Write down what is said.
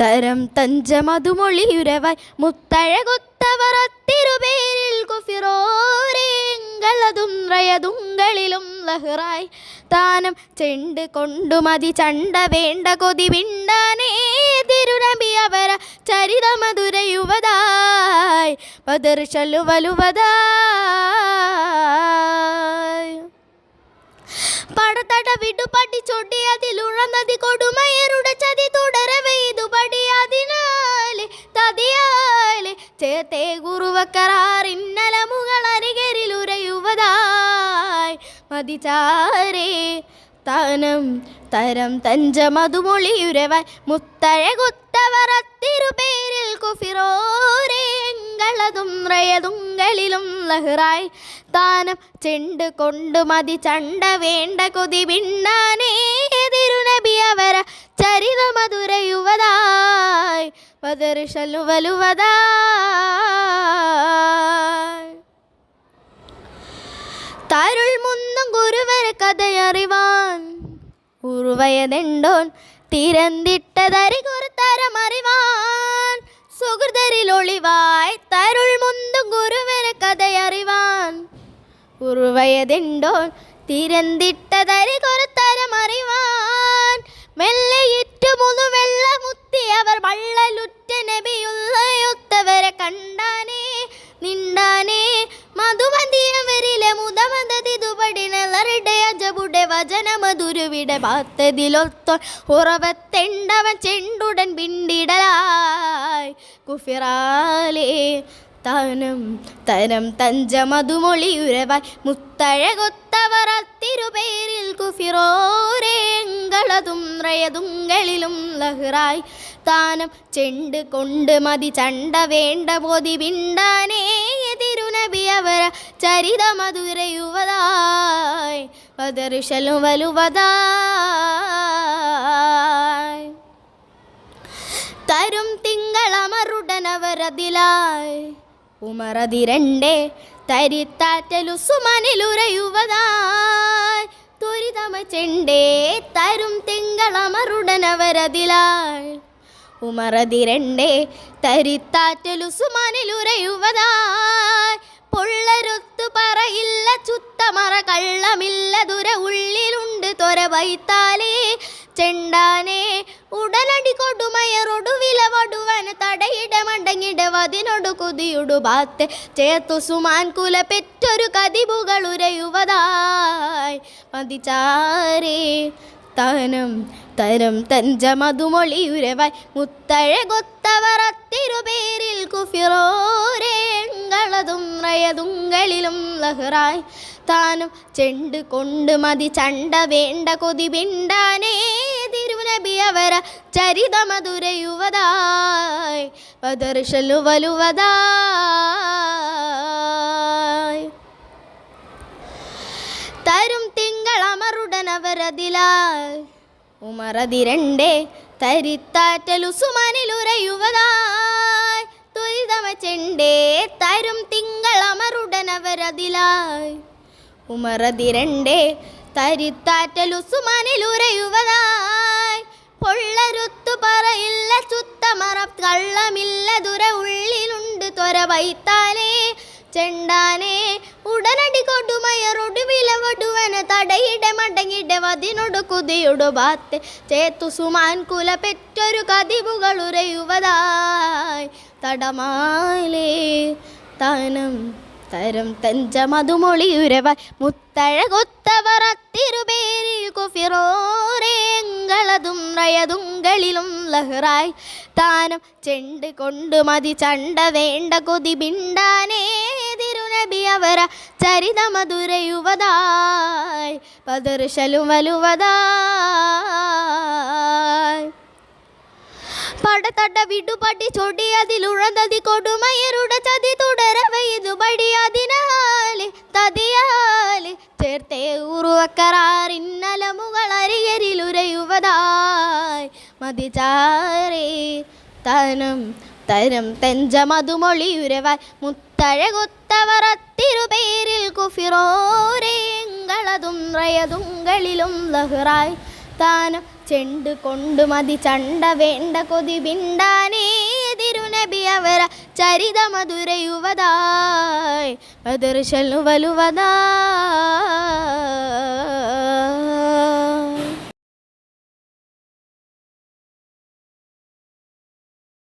തരം തഞ്ചമതുമൊളിയുരവായി മുത്തഴകൊത്തവർ അത്തിരുപേരിൽ കുഫിറോരേങ്ങളതും റയതുങ്ങളിലും ലഹറായി. താനം ചെണ്ട് കൊണ്ടുമതി ചണ്ട വേണ്ട കൊതി വിണ്ടാനേ തിരുനബി അവര ചരിതമധുര യുവതായി. പതിർഷലു വലുവതായി പടത്തട വിടുപടി ചൊട്ടി അതിലുഴന്നതി കൊടുമയരുടെ ചതി തുടരവെ തതിയാലെ ചേർത്തേ ഗുരുവക്കറാറിന്നല മുകളരികരിലുരയുവതായി മതിചാരേ താനം തരം തഞ്ചമതുമൊളിയുരവാൻ മുത്തഴകൊത്തവർ അത്തിരുപേരിൽ കുഫിറോരേങ്കളതും റയതുങ്കളിലും ലഹറായി. താനം ചെണ്ട് കൊണ്ട് മതി ചണ്ട വേണ്ട കൊതി പിണ്ണാനേ തിരുനബി അവര ചരിത മധുര യുവതായി വലുവതായി തരുൾ മുന്നും ഗുരുവരെ കഥയറിവാൻ. ഉറുവയതെണ്ടോൻ തിരന്തിട്ടതരി കുറുത്തരമറിവാൻ സുഹൃതരിൽ ഒളിവായി തരുൾ മുന്തും ഗുരുവരെ കഥയറിവാൻ. ഉറുവയതെണ്ടോൻ തിരന്തിട്ടതരി കുറുത്തരമറിവാൻ മുതമതതിതുപടിനലറുടെ അജബുടെ വചന മധുരുവിടെ പാത്തതിലൊത്തോ ഉറവത്തെണ്ടവൻ ചെണ്ടുടൻ പിണ്ടിടലായി. കുഫിറാലേ താനം തരം തഞ്ചമതുമൊളിയുരവായി മുത്തഴകൊത്തവർ അത്തിരുപേരിൽ കുഫിറോരേങ്കളതും റയതുങ്കളിലും ലഹ്റായി. താനം ചെണ്ട് കൊണ്ട് മതി ചണ്ട വേണ്ട പോതി വിണ്ടാനേ തിരുനബി അവര ചരിത മധുര യുവതായി പതറിഷലും വലുവതായി. തരും തിങ്കളമറുടനവരതിലായി ഉമറതിരണ്ടേ തരിത്താറ്റലു സുമനിലുരയുവതായി ത്വരിതമ ചെണ്ടേ തരും തിങ്കളമറുടനവരതിലായി ഉമറതിരണ്ടേ തരിത്താറ്റലു സുമനിലുരയുവതായി പൊള്ളരുത്തു പറയില്ല ചുത്തമറ കള്ളമില്ല ദുര ഉള്ളിലുണ്ട് തൊര വൈത്താലേ. ചെണ്ടാനെ ഉടനടി കൊടുമയറൊടു വിലവടുവന തടയിട മണ്ടങ്ങിട വതിനൊടു കുതിയുടു ബാത്ത് ചേത്തു സുമാൻ കുല പെറ്റൊരു കതിബുകളുരയുവതായി മതിചാരേ താനം തരം തഞ്ചമതുമൊളിയുരവായി മുത്തഴ കൊത്തവറത്തിരുപേരിൽ കുഫിറോരേങ്ങളതും റയതുങ്കളിലും ലഹറായി. താനും ചെണ്ട് കൊണ്ട് മതി ചണ്ട വേണ്ട കൊതി വിണ്ടാനേ തിരുനബി അവര ചരിത മധുര യുവതായി പദർശലു വലുവതായി തരും തിങ്കളമറുടനവരതിലായി ഉമറതിരണ്ടേ തരിത്താറ്റലു സുമനിലുരയുവതായി ത്വരിതമ ചെണ്ടേ തരും തിങ്കളമറുടനവരതിലായി ഉമറതിരണ്ടേ തരിത്താറ്റലു സുമനിലുരയുവതായി പൊള്ളരുത്തു പറയില്ല ചുത്തമറ കള്ളമില്ല ദുര ഉള്ളിലുണ്ട് ത്വര വൈത്താലേ. ചെണ്ടാനേ ഉടനടി കൊടുമയറൊടു വിലവടുവന തടയിട മടങ്ങിട വതിനൊടു കുതിയൊടു ബാത്ത് ചേത്തു സുമാൻ കുല പെറ്റൊരു കതിവുകളുരയുവതായി തടമാലേ താനം തരം തഞ്ചമതുമൊളിയുരവ മുത്തഴ കൊത്തവറത്തിരുപേരിൽ കുഫിറോരേങ്കളതും റയതുങ്കളിലും ലഹ്റായി. താനം ചെണ്ട് കൊണ്ട് മതി ചണ്ട വേണ്ട കൊതി ബിണ്ടാനേ തിരുനബി അവര ചരിതമധുരയുവതായി. മധുര പടത്തട്ട വിടുപടി ചൊടി അതിലുഴന്നതി കൊടുമയരുടെ ചതി തുടരവെ ഇതു പടിയതിനാലെ തതിയാലെ ചേർത്തേ ഉറുവക്കറാറിന്നല മുകളരികരിലുരയുവതായി മതിചാരേ തനം തരം തെഞ്ചമതുമൊളിയുരവായി മുത്തഴകൊത്തവർ അത്തിരുപേരിൽ കുഫിറോരേങ്ങളതും റയതുങ്കളിലും ലഹുറായി. താനം ചെണ്ട് കൊണ്ട് മതി ചണ്ട വേണ്ട കൊതി പിണ്ടാനേ തിരുനബി അവര ചരിത മധുരയുവതായ് ബദർശൽ വലുവതായ്